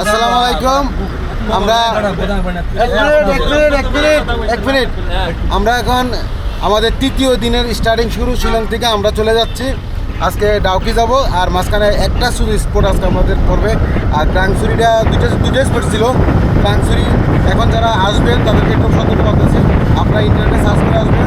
আসসালামু আলাইকুম আমরা এখন আমাদের তৃতীয় দিনের স্টার্টিং শুরু শিলং থেকে আমরা চলে যাচ্ছি। আজকে ডাউকি যাব, আর মাঝখানে একটা শুধু স্পোর্ট আজকে আমাদের করবে আর ক্রাংসুরিটা দুইটা দুইটা স্পোর্ট ছিল। ক্রাংসুরি এখন যারা আসবেন তাদেরকে একটু সতর্ক করতেছি। আপনারা ইন্টারনেটে সার্চ করে আসবেন।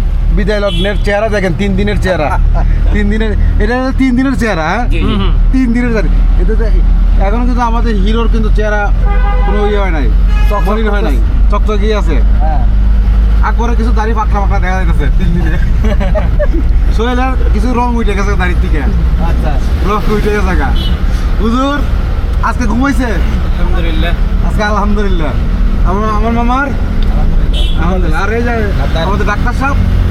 বিদায় লগ্নের চেহারা দেখেন তিন দিনের চেহারা। তিন দিনের এটা তিন দিনের চেহারা হ্যাঁ? তিন দিনের এটা এখন কিন্তু আমাদের হিরোর কিন্তু চেহারা কোনো ইয়ে হয় নাই মলিন হয় নাই চকচকি। আছে। আকবরের কিছু দাড়ি পাকড়া পাকড়া দেখা যাইতেছে তিন দিনে। সোহেলের কিছু রং উঠে গেছে দাড়ির থেকে আচ্ছা। রং উঠে গেছে গা। হুজুর আজকে ঘুমাইছে আলহামদুলিল্লাহ। আজকে আলহামদুলিল্লাহ। আমার আমার মামার? আলহামদুলিল্লাহ। আর এই যে আমাদের ডাক্তার সাহেব? হ্যাঁ,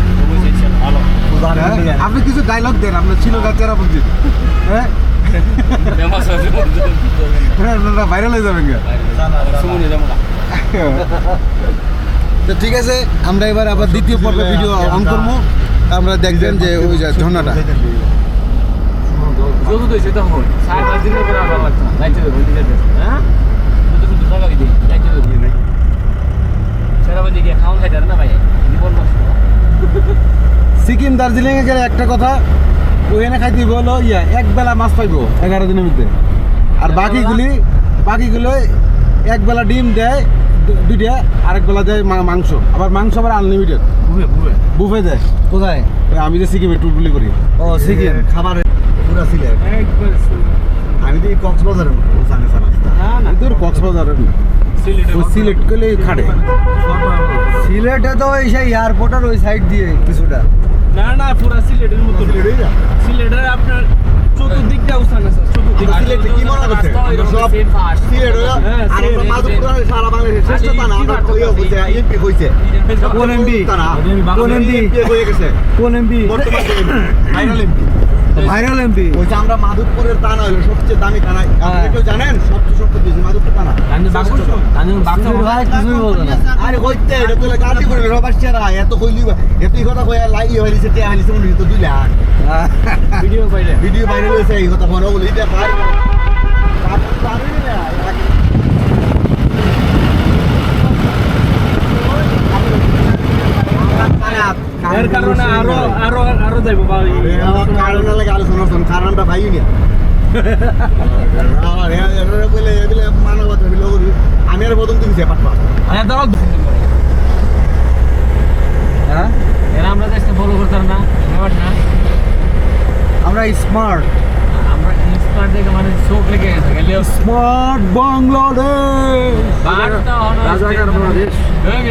আপনি কিছু ডায়লগ দেন আপনার ছিল গাছেরা বুঝছি হ্যাঁ? হ্যাঁ ভাইরাল হয়ে যাবেন। তো ঠিক আছে আমরা এবার আবার দ্বিতীয় পর্বে ভিডিও অন করব। আমরা দেখবেন যে ওই যে ঝর্ণাটা। যত তো সেটা হয় সাড়ে পাঁচ দিনের করে আবার লাগতো না। হ্যাঁ যত শুধু টাকা দিই যাইতে হবে সেটা বলতে গিয়ে খাওয়ান খাইতে না ভাই জীবন নষ্ট সিকিম দার্জিলিং এ গেলে একটা কথা ওখানে খাইতে বলো ইয়া এক বেলা মাছ পাইবো এগারো দিনের মধ্যে। আর বাকিগুলি বাকিগুলো এক বেলা ডিম দেয় দুইটা আরেক বেলা দেয় মা- মাংস। আবার মাংস আবার আনলিমিটেড বুবে বুফে। দেয়। কোথায়? ওই আমি যে সিকিমে টুলটুলি করি। ও সিকিম। খাবার পুরা সিলেট। আমি তো এই কক্সবাজারের জানি না না। তোর কক্সবাজারের না। সিলেটে ওই সিলেট করলে খাটে সিলেটে তো ওই সেই এয়ারপোর্টের ওই সাইড দিয়ে কিছুটা। না না পুরা সিলেটের মতো সিলেটের আপনার চতুর্দিকটা উস্তান আছে চতুর্দিক। আমরা কি মনে করছে? সব সিলেট হলো হ্যাঁ, আর আমরা মাধবপুর সারা বাংলাদেশের শ্রেষ্ঠ থানা আমরা কইও বলছে? বলছে এমপি কইছে কোন এমপি? কোন এমপি? এমপি হয়ে গেছে? কোন এমপি? বর্তমান ফাইনাল এমপি। ভাইরাল এমপি ওইটা আমরা মাধবপুরের তানা হলো সবচেয়ে দামি তানা আপনি কেউ জানেন সবচেয়ে সবচেয়ে বেশি মাধবপুর থানা ভাই কিছুই বলতো না আরে কইতে এটা তো কাটি করে রবার চেরা এত কইলি এত এই কথা কইয়া লাই ইয়ে হইছে তে হইছে মনে তো দুই লাখ ভিডিও পাইলে ভিডিও ভাইরাল এই কথা মনে বলি এটা ভাই কাটি না এর কারণে আরও আরও আরও যাইবো ভাই। কারণ লাগে আলোচনা করুন কারণটা ভাই নি। বলে এগুলো মানবতা বিলো আমি আর প্রথম তুমি সেপাট পা আরে দাও হ্যাঁ? এরা আমরা দেশকে ফলো করতাম না না। আমরা স্মার্ট আমরা ইন্সপায়ার থেকে মানে চোখ লেগে গেছে গেলে স্মার্ট বাংলাদেশ রাজাকার বাংলাদেশ। হয়ে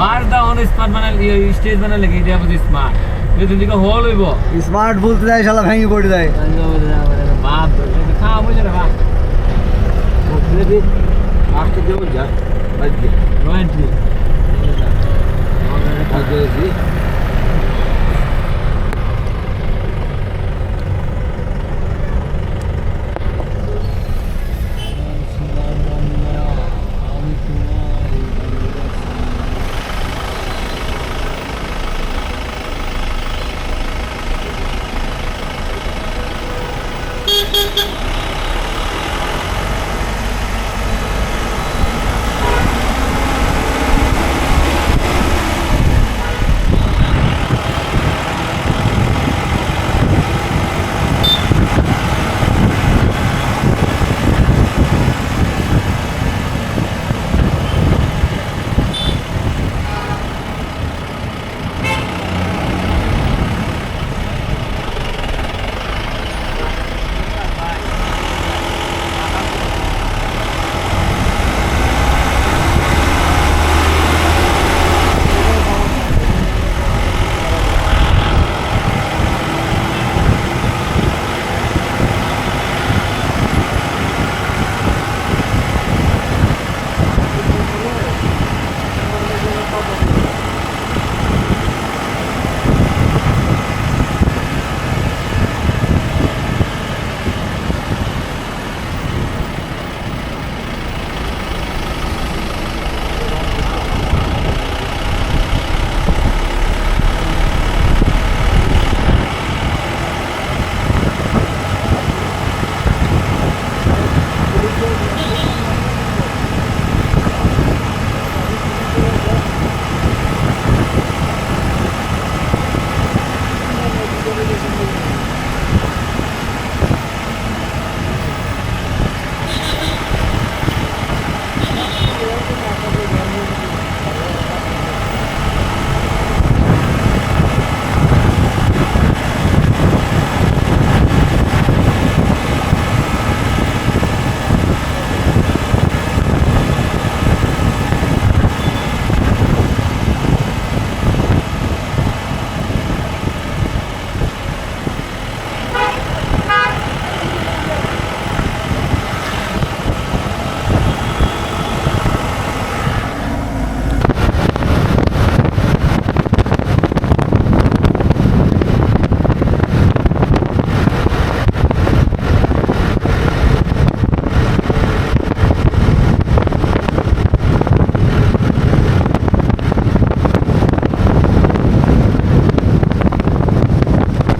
মিয়া বারটা হনো স্মার্ট বানাল স্টেজ বানাল লেগে এটা বুঝি স্মার্ট যদি দিকে হল হইব। স্মার্ট বলতে যায় শালা ভেঙে পড়ে যায়। বাপ খাওয়া বুঝে না বাপ। আজকে যেমন যা রোয়েন্টলি